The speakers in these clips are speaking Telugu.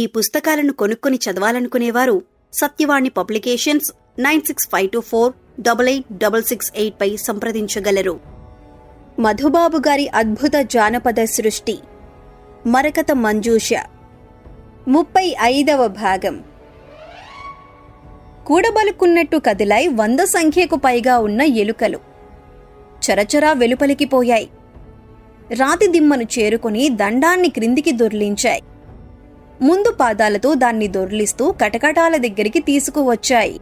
ఈ పుస్తకాలను కొనుక్కొని చదవాలనుకునేవారు Satyavani publications nine six five two four double eight double six eight పై సంప్రదించగలరు. మధుబాబు గారి అద్భుత జానపద సృష్టి. మరకత మంజూష. ముప్పై ఐదవ భాగం. కూడబలుకున్నట్టు కదిలాయి వంద సంఖ్యకు పైగా ఉన్న ఎలుకలు. చరచరా వెలుపలికి పోయాయి. రాతి దిమ్మను చేరుకుని దండాన్ని క్రిందికి దొర్లించాయి. ముందు పాదాలతో దాన్ని దొర్లిస్తూ కటకటాల దగ్గరికి తీసుకువచ్చాయి.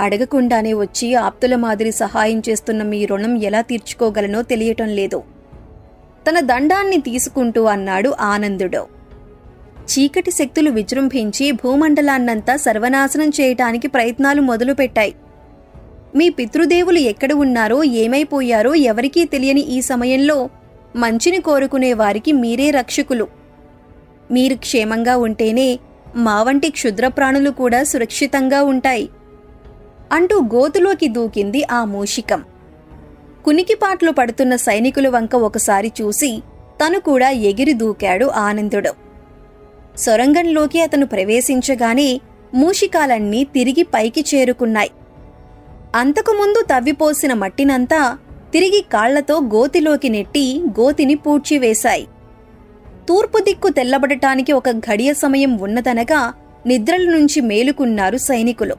అడగకుండానే వచ్చి ఆప్తుల మాదిరి సహాయం చేస్తున్న మీ రుణం ఎలా తీర్చుకోగలనో తెలియటం లేదు. తన దండాన్ని తీసుకుంటూ అన్నాడు ఆనందుడు. చీకటి శక్తులు విజృంభించి భూమండలాన్నంతా సర్వనాశనం చేయటానికి ప్రయత్నాలు మొదలుపెట్టాయి. మీ పితృదేవులు ఎక్కడ ఉన్నారో ఏమైపోయారో ఎవరికీ తెలియని ఈ సమయంలో మంచిని కోరుకునే వారికి మీరే రక్షకులు. మీరు క్షేమంగా ఉంటేనే మా వంటి క్షుద్రప్రాణులు కూడా సురక్షితంగా ఉంటాయి అంటూ గోతులోకి దూకింది ఆ మూషికం. కునికిపాట్లు పడుతున్న సైనికుల వంక ఒకసారి చూసి తను కూడా ఎగిరి దూకాడు ఆనందుడు. సొరంగంలోకి అతను ప్రవేశించగానే మూషికాలన్నీ తిరిగి పైకి చేరుకున్నాయి. అంతకుముందు తవ్విపోసిన మట్టినంతా తిరిగి కాళ్ళతో గోతిలోకి నెట్టి గోతిని పూడ్చివేశాయి. తూర్పు దిక్కు తెల్లబడటానికి ఒక ఘడియ సమయం ఉన్నదనగా నిద్రల నుంచి మేలుకున్నారు సైనికులు.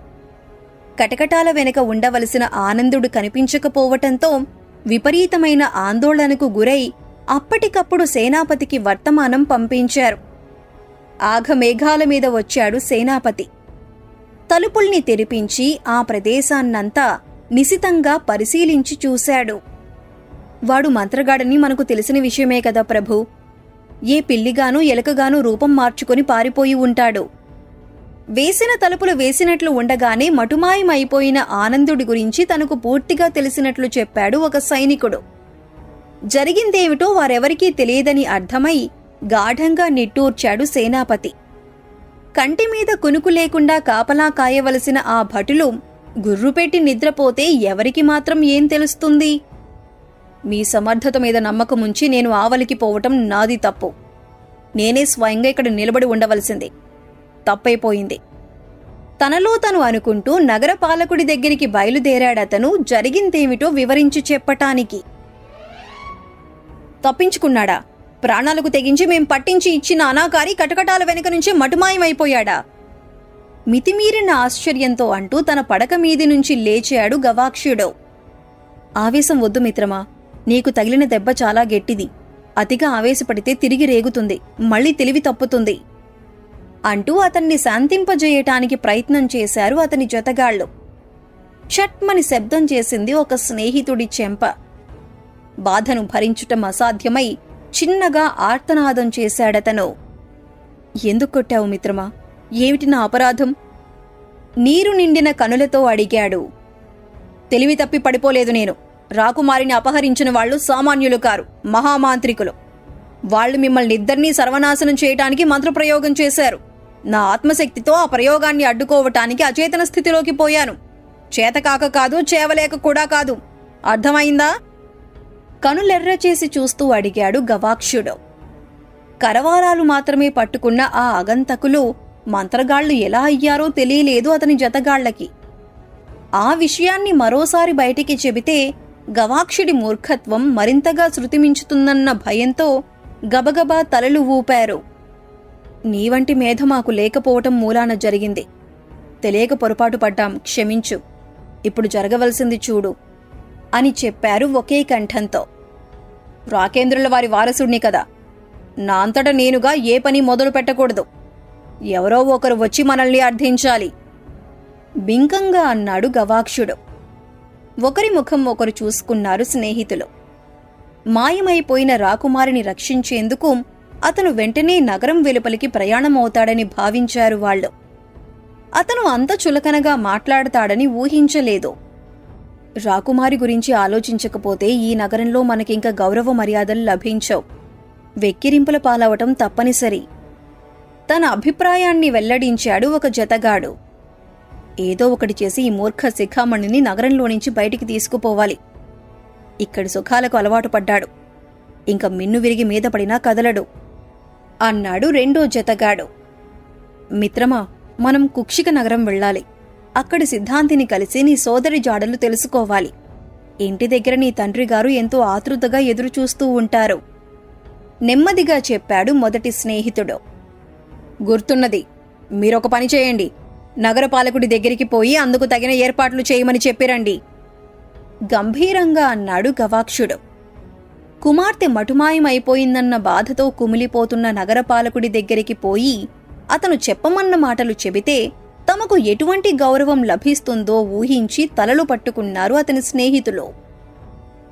కటకటాల వెనుక ఉండవలసిన ఆనందుడు కనిపించకపోవటంతో విపరీతమైన ఆందోళనకు గురై అప్పటికప్పుడు సేనాపతికి వర్తమానం పంపించారు. ఆఘమేఘాల మీద వచ్చాడు సేనాపతి. తలుపుల్ని తెరిపించి ఆ ప్రదేశాన్నంతా నిశితంగా పరిశీలించి చూశాడు. వాడు మంత్రగాడని మనకు తెలిసిన విషయమే కదా ప్రభు? ఏ పిల్లిగాను ఎలకగాను రూపం మార్చుకొని పారిపోయి ఉంటాడు. వేసిన తలుపులు వేసినట్లు ఉండగానే మటుమాయమైపోయిన ఆనందుడి గురించి తనకు పూర్తిగా తెలిసినట్లు చెప్పాడు ఒక సైనికుడు. జరిగిందేమిటో వారెవరికీ తెలియదని అర్థమై గాఢంగా నిట్టూర్చాడు సేనాపతి. కంటి మీద కునుకు లేకుండా కాపలా కాయవలసిన ఆ భటులు గుర్రుపెట్టి నిద్రపోతే ఎవరికి మాత్రం ఏం తెలుస్తుంది? మీ సమర్థత మీద నమ్మకం ఉంచి నేను ఆవలికి పోవటం నాది తప్పు. నేనే స్వయంగా ఇక్కడ నిలబడి ఉండవలసింది. తప్పైపోయింది. తనలో తను అనుకుంటూ నగరపాలకుడి దగ్గరికి బయలుదేరాడతను జరిగిందేమిటో వివరించి చెప్పటానికి. తప్పించుకున్నాడా? ప్రాణాలకు తెగించి మేం పట్టించి ఇచ్చిన అనాకారి కటకటాల వెనుక నుంచి మటుమాయమైపోయాడా? మితిమీరిన ఆశ్చర్యంతో అంటూ తన పడక మీది నుంచి లేచాడు గవాక్షుడు. ఆవేశం వద్దు మిత్రమా? నీకు తగిలిన దెబ్బ చాలా గట్టిది. అతిగా ఆవేశపడితే తిరిగి రేగుతుంది. మళ్ళీ తెలివి తప్పుతుంది. అంటూ అతన్ని శాంతింపజేయటానికి ప్రయత్నం చేశారు అతని జతగాళ్ళు షట్మని శబ్దం చేసింది ఒక స్నేహితుడి చెంప. బాధను భరించుటం అసాధ్యమై చిన్నగా ఆర్తనాదం చేశాడతను. ఎందుకు కొట్టావు మిత్రమా? ఏమిటి నా అపరాధం? నీరు నిండిన కనులతో అడిగాడు. తెలివి తప్పి పడిపోలేదు నేను. రాకుమారిని అపహరించిన వాళ్ళు సామాన్యులు కారు మహామాంత్రికులు. వాళ్ళు మిమ్మల్ని ఇద్దరినీ సర్వనాశనం చేయటానికి మంత్రప్రయోగం చేశారు. నా ఆత్మశక్తితో ఆ ప్రయోగాన్ని అడ్డుకోవటానికి అచేతన స్థితిలోకి పోయాను. చేతకాక కాదు చేవలేక కూడా కాదు. అర్థమైందా? కనులెర్ర చేసి చూస్తూ అడిగాడు గవాక్షుడు. కరవారాలు మాత్రమే పట్టుకున్న ఆ అగంతకులు మంత్రగాళ్ళు ఎలా అయ్యారో తెలియలేదు అతని జతగాళ్ళకి ఆ విషయాన్ని మరోసారి బయటికి చెబితే గవాక్షుడి మూర్ఖత్వం మరింతగా శృతిమించుతుందన్న భయంతో గబగబా తలలు ఊపారు. నీవంటి మేధ మాకు లేకపోవటం మూలాన జరిగింది. తెలియక పొరపాటు పడ్డాం క్షమించు. ఇప్పుడు జరగవలసింది చూడు అని చెప్పారు ఒకే కంఠంతో. రాకేంద్రుల వారి వారసుడిని కదా. నా అంతట నేనుగా ఏ పని మొదలు పెట్టకూడదు. ఎవరో ఒకరు వచ్చి మనల్ని అర్థించాలి. బింకంగా అన్నాడు గవాక్షుడు. ఒకరి ముఖం ఒకరు చూసుకున్నారు స్నేహితులు. మాయమైపోయిన రాకుమారిని రక్షించేందుకు అతను వెంటనే నగరం వెలుపలికి ప్రయాణమవుతాడని భావించారు వాళ్ళు. అతను అంత చులకనగా మాట్లాడతాడని ఊహించలేదు. రాకుమారి గురించి ఆలోచించకపోతే ఈ నగరంలో మనకింక గౌరవ మర్యాదలు లభించవు. వెక్కిరింపుల పాలవటం తప్పనిసరి. తన అభిప్రాయాన్ని వెల్లడించాడు ఒక జతగాడు. ఏదో ఒకటి చేసి ఈ మూర్ఖ శిఖామణిని నగరంలో నుంచి బయటికి తీసుకుపోవాలి. ఇక్కడి సుఖాలకు అలవాటు పడ్డాడు. ఇంక మిన్ను విరిగి మీద పడినా కదలడు. అన్నాడు రెండో జతగాడు. మిత్రమా మనం కుక్షిక నగరం వెళ్ళాలి. అక్కడి సిద్ధాంతిని కలిసి నీ సోదరి జాడలు తెలుసుకోవాలి. ఇంటి దగ్గర నీ తండ్రి గారు ఎంతో ఆతృతగా ఎదురుచూస్తూ ఉంటారు. నెమ్మదిగా చెప్పాడు మొదటి స్నేహితుడు. గుర్తున్నది మీరొక పని చేయండి. నగరపాలకుడి దగ్గరికి పోయి అందుకు తగిన ఏర్పాట్లు చేయమని చెప్పిరండి. గంభీరంగా అన్నాడు గవాక్షుడు. కుమార్తె మటుమాయమైపోయిందన్న బాధతో కుమిలిపోతున్న నగరపాలకుడి దగ్గరికి పోయి అతను చెప్పమన్న మాటలు చెబితే తమకు ఎటువంటి గౌరవం లభిస్తుందో ఊహించి తలలు పట్టుకున్నారు అతని స్నేహితులు.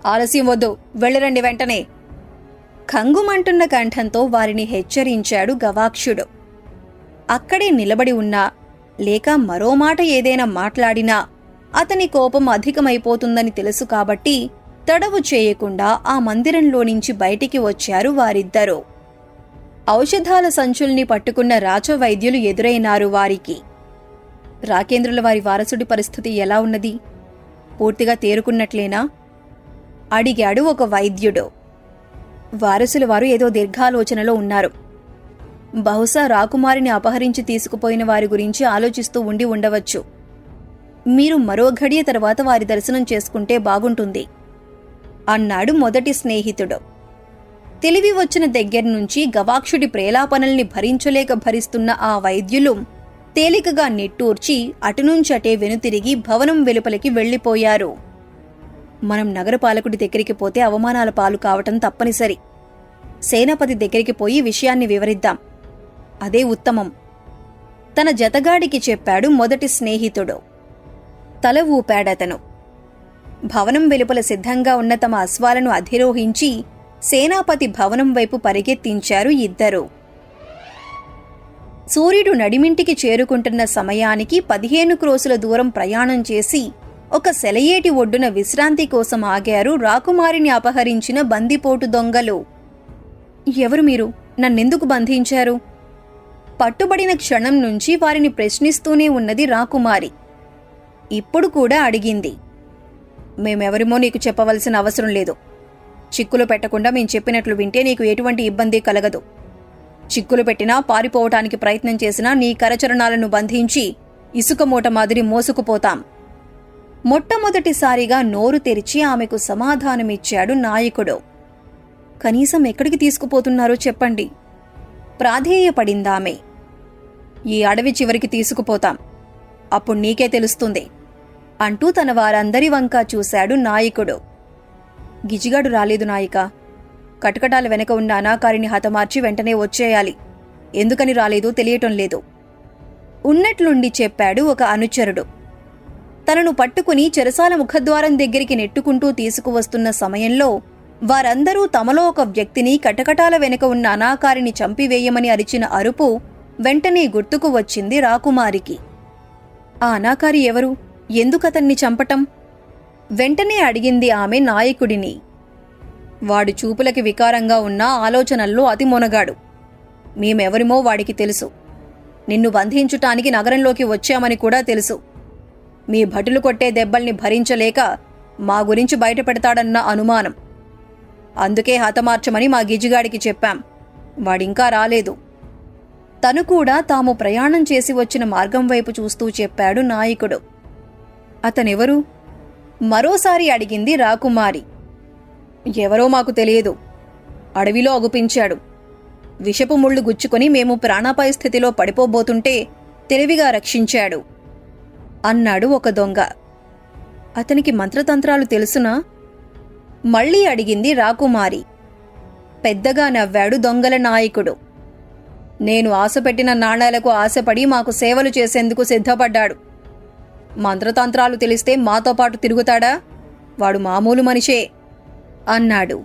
ఆలస్యం వద్దు వెళ్ళిరండి వెంటనే. కంగుమంటున్న కంఠంతో వారిని హెచ్చరించాడు గవాక్షుడు. అక్కడే నిలబడి ఉన్నా లేక మరో మాట ఏదైనా మాట్లాడినా అతని కోపం అధికమైపోతుందని తెలుసు కాబట్టి తడవు చేయకుండా ఆ మందిరంలో నుంచి బయటికి వచ్చారు వారిద్దరూ. ఔషధాల సంచుల్ని పట్టుకున్న రాజవైద్యులు ఎదురైనారు వారికి. రాకేంద్రుల వారి వారసుడి పరిస్థితి ఎలా ఉన్నది? పూర్తిగా తేరుకున్నట్లేనా? అడిగాడు ఒక వైద్యుడు. వారసుల వారు ఏదో దీర్ఘాలోచనలో ఉన్నారు. బహుశా రాకుమారిని అపహరించి తీసుకుపోయిన వారి గురించి ఆలోచిస్తూ ఉండి ఉండవచ్చు. మీరు మరో ఘడియ తర్వాత వారి దర్శనం చేసుకుంటే బాగుంటుంది. అన్నాడు మొదటి స్నేహితుడు. తెలివి వచ్చిన దగ్గర్నుంచి గవాక్షుడి ప్రేలాపనల్ని భరించలేక భరిస్తున్న ఆ వైద్యులు తేలికగా నిట్టూర్చి అటునుంచటే వెనుతిరిగి భవనం వెలుపలికి వెళ్ళిపోయారు. మనం నగరపాలకుడి దగ్గరికి పోతే అవమానాల పాలు కావటం తప్పనిసరి. సేనాపతి దగ్గరికి పోయి విషయాన్ని వివరిద్దాం. అదే ఉత్తమం. తన జతగాడికి చెప్పాడు మొదటి స్నేహితుడు. తల ఊపాడతను. భవనం వెలుపల సిద్ధంగా ఉన్న తమ అశ్వాలను అధిరోహించి సేనాపతి భవనం వైపు పరిగెత్తించారు ఇద్దరు. సూర్యుడు నడిమింటికి చేరుకుంటున్న సమయానికి పదిహేను క్రోసుల దూరం ప్రయాణం చేసి ఒక సెలయేటి ఒడ్డున విశ్రాంతి కోసం ఆగారు రాకుమారిని అపహరించిన బందిపోటు దొంగలు. ఎవరు మీరు? నన్నెందుకు బంధించారు? పట్టుబడిన క్షణం నుంచి వారిని ప్రశ్నిస్తూనే ఉన్నది రాకుమారి. ఇప్పుడు కూడా అడిగింది. మేమెవరిమో నీకు చెప్పవలసిన అవసరం లేదు. చిక్కులు పెట్టకుండా మేము చెప్పినట్లు వింటే నీకు ఎటువంటి ఇబ్బంది కలగదు. చిక్కులు పెట్టినా పారిపోవటానికి ప్రయత్నం చేసినా నీ కరచరణాలను బంధించి ఇసుక మూట మాదిరి మోసుకుపోతాం. మొట్టమొదటిసారిగా నోరు తెరిచి ఆమెకు సమాధానమిచ్చాడు నాయకుడు. కనీసం ఎక్కడికి తీసుకుపోతున్నారో చెప్పండి. ప్రాధేయపడిందామె. ఈ అడవి చివరికి తీసుకుపోతాం. అప్పుడు నీకే తెలుస్తుంది. అంటూ తన వారందరి వంక చూశాడు నాయకుడు. గిజిగాడు రాలేదు నాయిక. కటకటాల వెనక ఉన్న అనాకారిని హతమార్చి వెంటనే వచ్చేయాలి. ఎందుకని రాలేదో తెలియటం లేదు. ఉన్నట్లుండి చెప్పాడు ఒక అనుచరుడు. తనను పట్టుకుని చెరసాల ముఖద్వారం దగ్గరికి నెట్టుకుంటూ తీసుకువస్తున్న సమయంలో వారందరూ తమలో ఒక వ్యక్తిని కటకటాల వెనుక ఉన్న అనాకారిని చంపివేయమని అరిచిన అరుపు వెంటనే గుర్తుకు వచ్చింది రాకుమారికి. ఆ అనాకారి ఎవరు? ఎందుకతన్ని చంపటం? వెంటనే అడిగింది ఆమె నాయకుడిని. వాడు చూపులకి వికారంగా ఉన్న ఆలోచనల్లో అతి మొనగాడు. మేమెవరిమో వాడికి తెలుసు. నిన్ను బంధించుటానికి నగరంలోకి వచ్చామని కూడా తెలుసు. మీ భటులు కొట్టే దెబ్బల్ని భరించలేక మా గురించి బయటపెడతాడన్న అనుమానం. అందుకే హతమార్చమని మా గిజిగాడికి చెప్పాం. వాడింకా రాలేదు. తను కూడా తాము ప్రయాణం చేసి వచ్చిన మార్గం వైపు చూస్తూ చెప్పాడు నాయకుడు. అతనెవరు? మరోసారి అడిగింది రాకుమారి. ఎవరో మాకు తెలియదు. అడవిలో అగుపించాడు. విషపు ముళ్ళు గుచ్చుకొని మేము ప్రాణాపాయ స్థితిలో పడిపోబోతుంటే తెలివిగా రక్షించాడు. అన్నాడు ఒక దొంగ. అతనికి మంత్రతంత్రాలు తెలుసునా? మళ్ళీ అడిగింది రాకుమారి. పెద్దగా నవ్వాడు దొంగల నాయకుడు. నేను ఆశపెట్టిన నాణాలకు ఆశపడి మాకు సేవలు చేసేందుకు సిద్ధపడ్డాడు. మంత్రతంత్రాలు తెలిస్తే మాతో పాటు తిరుగుతాడా? వాడు మామూలు మనిషే అన్నాడు.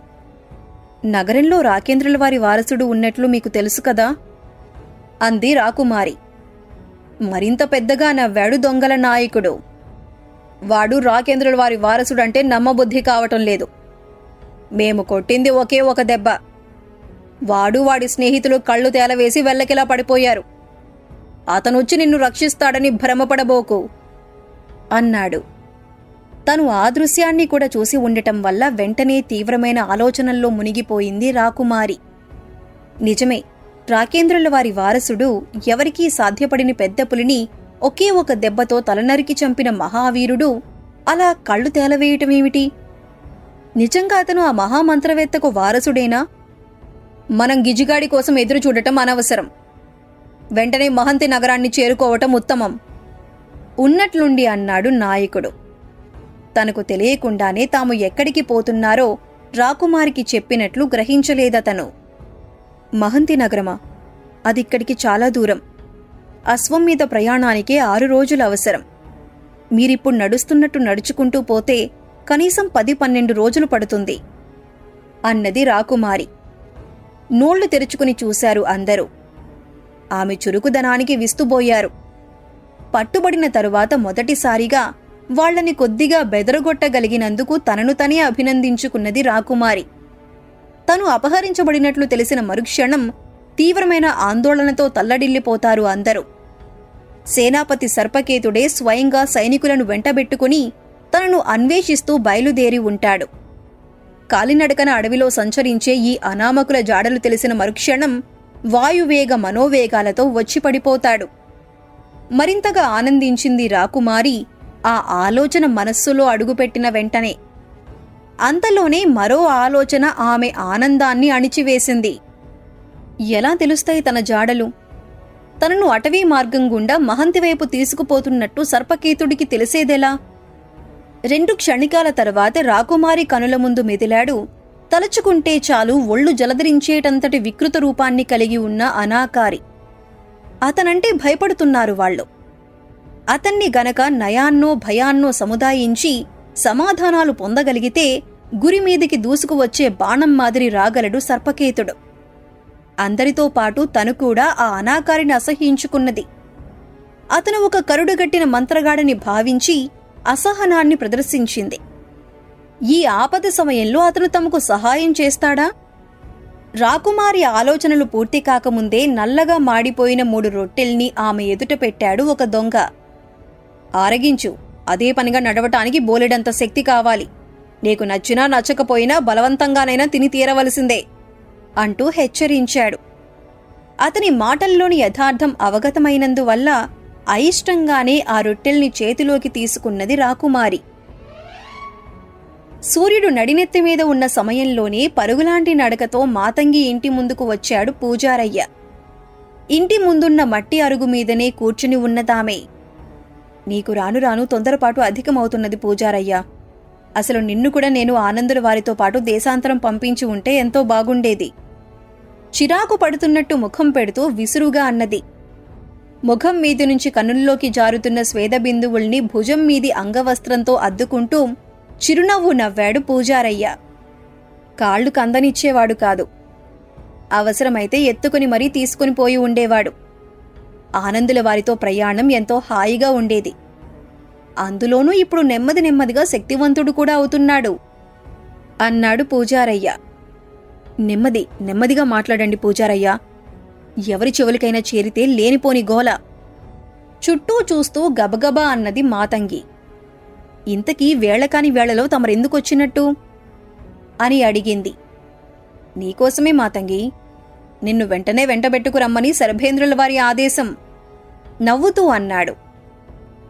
నగరంలో రాకేంద్రుల వారి వారసుడు ఉన్నట్లు మీకు తెలుసు కదా? అంది రాకుమారి. మరింత పెద్దగా నవ్వాడు దొంగల నాయకుడు. వాడు రాకేంద్రుల వారి వారసుడంటే నమ్మబుద్ధి కావటం లేదు. మేము కొట్టింది ఒకే ఒక దెబ్బ. వాడు వాడి స్నేహితులు కళ్ళు తేలవేసి వెళ్ళకిలా పడిపోయారు. అతనొచ్చి నిన్ను రక్షిస్తాడని భ్రమపడబోకు అన్నాడు. తను ఆ దృశ్యాన్ని కూడా చూసి ఉండటం వల్ల వెంటనే తీవ్రమైన ఆలోచనల్లో మునిగిపోయింది రాకుమారి. నిజమే రాకేంద్రుల వారి వారసుడు ఎవరికీ సాధ్యపడిన పెద్ద పులిని ఒకే ఒక దెబ్బతో తలనరికి చంపిన మహావీరుడు అలా కళ్ళు తేలవేయటమేమిటి? నిజంగా అతను ఆ మహామంత్రవేత్తకు వారసుడేనా? మనం గిజిగాడి కోసం ఎదురు చూడటం అనవసరం. వెంటనే మహంతి నగరాన్ని చేరుకోవటం ఉత్తమం. ఉన్నట్లుండి అన్నాడు నాయకుడు. తనకు తెలియకుండానే తాము ఎక్కడికి పోతున్నారో రాకుమారికి చెప్పినట్లు గ్రహించలేదతను. మహంతి నగరమా? అదిక్కడికి చాలా దూరం. అశ్వం మీద ప్రయాణానికే ఆరు రోజులు అవసరం. మీరిప్పుడు నడుస్తున్నట్టు నడుచుకుంటూ పోతే కనీసం పది పన్నెండు రోజులు పడుతుంది. అన్నది రాకుమారి. నోళ్ళు తెరుచుకుని చూశారు అందరూ. ఆమె చురుకుదనానికి విస్తుబోయారు. పట్టుబడిన తరువాత మొదటిసారిగా వాళ్ళని కొద్దిగా బెదరగొట్టగలిగినందుకు తనను తనే అభినందించుకున్నది రాకుమారి. తను అపహరించబడినట్లు తెలిసిన మరుక్షణం తీవ్రమైన ఆందోళనతో తల్లడిల్లిపోతారు అందరూ. సేనాపతి సర్పకేతుడే స్వయంగా సైనికులను వెంటబెట్టుకుని తనను అన్వేషిస్తూ బయలుదేరి ఉంటాడు. కాలినడకన అడవిలో సంచరించే ఈ అనామకుల జాడలు తెలిసిన మరుక్షణం వాయువేగ మనోవేగాలతో వచ్చి పడిపోతాడు. మరింతగా ఆనందించింది రాకుమారి ఆ ఆలోచన మనస్సులో అడుగుపెట్టిన వెంటనే. అంతలోనే మరో ఆలోచన ఆమె ఆనందాన్ని అణిచివేసింది. ఎలా తెలుస్తాయి తన జాడలు? తనను అటవీ మార్గం గుండా మహంతి వైపు తీసుకుపోతున్నట్టు సర్పకేతుడికి తెలిసేదెలా? రెండు క్షణికాల తర్వాత రాకుమారి కనుల ముందు మెదిలాడు. తలుచుకుంటే చాలు ఒళ్ళు జలధరించేటంతటి వికృత రూపాన్ని కలిగి ఉన్న అనాకారి. అతనంటే భయపడుతున్నారు వాళ్ళు. అతన్ని గనక నయాన్నో భయాన్నో సముదాయించి సమాధానాలు పొందగలిగితే గురి మీదికి దూసుకువచ్చే బాణం మాదిరి రాగలడు సర్పకేతుడు. అందరితో పాటు తను కూడా ఆ అనాకారిని అసహ్యించుకున్నది. అతను ఒక కరుడుగట్టిన మంత్రగాడని భావించి అసహనాన్ని ప్రదర్శించింది. ఈ ఆపద సమయంలో అతను తమకు సహాయం చేస్తాడా? రాకుమారి ఆలోచనలు పూర్తి కాకముందే నల్లగా మాడిపోయిన మూడు రొట్టెల్ని ఆమె ఎదుట పెట్టాడు ఒక దొంగ. ఆరగించు. అదే పనిగా నడవటానికి బోలెడంత శక్తి కావాలి. నీకు నచ్చినా నచ్చకపోయినా బలవంతంగానైనా తిని తీరవలసిందే అంటూ హెచ్చరించాడు. అతని మాటల్లోని యథార్థం అవగతమైనందువల్ల అయిష్టంగానే ఆ రొట్టెల్ని చేతిలోకి తీసుకున్నది రాకుమారి. సూర్యుడు నడినెత్తి మీద ఉన్న సమయంలోనే పరుగులాంటి నడకతో మాతంగి ఇంటి ముందుకు వచ్చాడు పూజారయ్య. ఇంటి ముందున్న మట్టి అరుగు మీదనే కూర్చుని ఉన్నదామే. నీకు రాను రాను తొందరపాటు అధికమవుతున్నది పూజారయ్య. అసలు నిన్ను కూడా నేను ఆనందుల వారితో పాటు దేశాంతరం పంపించి ఉంటే ఎంతో బాగుండేది. చిరాకు పడుతున్నట్టు ముఖం పెడుతూ విసురుగా అన్నది. ముఖం మీది నుంచి కనుల్లోకి జారుతున్న స్వేద బిందువుల్ని భుజం మీది అంగవస్త్రంతో అద్దుకుంటూ చిరునవ్వు నవ్వాడు పూజారయ్య. కాళ్ళు కందనిచ్చేవాడు కాదు. అవసరమైతే ఎత్తుకుని మరీ తీసుకుని పోయి ఉండేవాడు. ఆనందుల వారితో ప్రయాణం ఎంతో హాయిగా ఉండేది. అందులోనూ ఇప్పుడు నెమ్మది నెమ్మదిగా శక్తివంతుడు కూడా అవుతున్నాడు. అన్నాడు పూజారయ్య. నెమ్మది నెమ్మదిగా మాట్లాడండి పూజారయ్య. ఎవరి చెవులకైనా చేరితే లేనిపోని గోల. చుట్టూ చూస్తూ గబగబా అన్నది మాతంగి. ఇంతకీ వేళకాని వేళలో తమరెందుకొచ్చినట్టు? అని అడిగింది. నీకోసమే మాతంగి. నిన్ను వెంటనే వెంటబెట్టుకు రమ్మని శరభేంద్రుల వారి ఆదేశం. నవ్వుతూ అన్నాడు.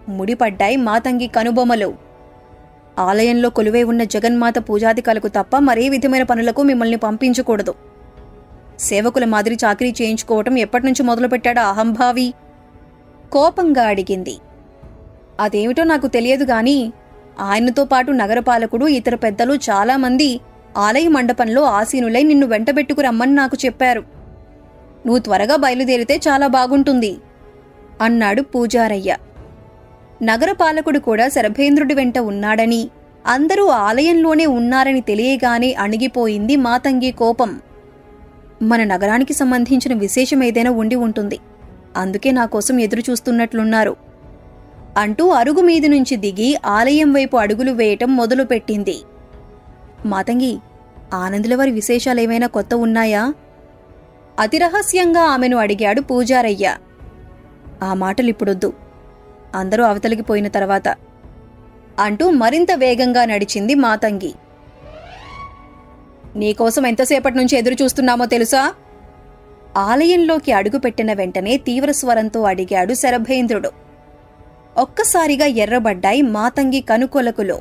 ముడిపడ్డాయి మాతంగి కనుబొమలు. ఆలయంలో కొలువై ఉన్న జగన్మాత పూజాధికాలకు తప్ప మరే విధమైన పనులకు మిమ్మల్ని పంపించకూడదు. సేవకుల మాదిరి చాకరీ చేయించుకోవటం ఎప్పటినుంచి మొదలుపెట్టాడా అహంభావి. కోపంగా అడిగింది. అదేమిటో నాకు తెలియదు గాని ఆయనతో పాటు నగరపాలకుడు ఇతర పెద్దలు చాలామంది ఆలయ మండపంలో ఆసీనులై నిన్ను వెంటబెట్టుకు రమ్మని నాకు చెప్పారు. నువ్వు త్వరగా బయలుదేరితే చాలా బాగుంటుంది అన్నాడు పూజారయ్య. నగరపాలకుడు కూడా శరభేంద్రుడి వెంట ఉన్నాడని అందరూ ఆలయంలోనే ఉన్నారని తెలియగానే అణిగిపోయింది మాతంగి కోపం. మన నగరానికి సంబంధించిన విశేషం ఏదైనా ఉండి ఉంటుంది. అందుకే నా కోసం ఎదురు చూస్తున్నట్లున్నారు అంటూ అరుగు మీది నుంచి దిగి ఆలయం వైపు అడుగులు వేయటం మొదలుపెట్టింది. మాతంగి ఆనందుల వారి విశేషాలేమైనా కొత్త ఉన్నాయా? అతి రహస్యంగా ఆమెను అడిగాడు పూజారయ్య. ఆ మాటలిప్పుడొద్దు అందరూ అవతలికి పోయిన తర్వాత అంటూ మరింత వేగంగా నడిచింది మాతంగి. నీకోసం ఎంతసేపటి నుంచి ఎదురు చూస్తున్నామో తెలుసా? ఆలయంలోకి అడుగుపెట్టిన వెంటనే తీవ్ర స్వరంతో అడిగాడు శరభేంద్రుడు. ఒక్కసారిగా ఎర్రబడ్డాయి మాతంగి కనుకొలకులో.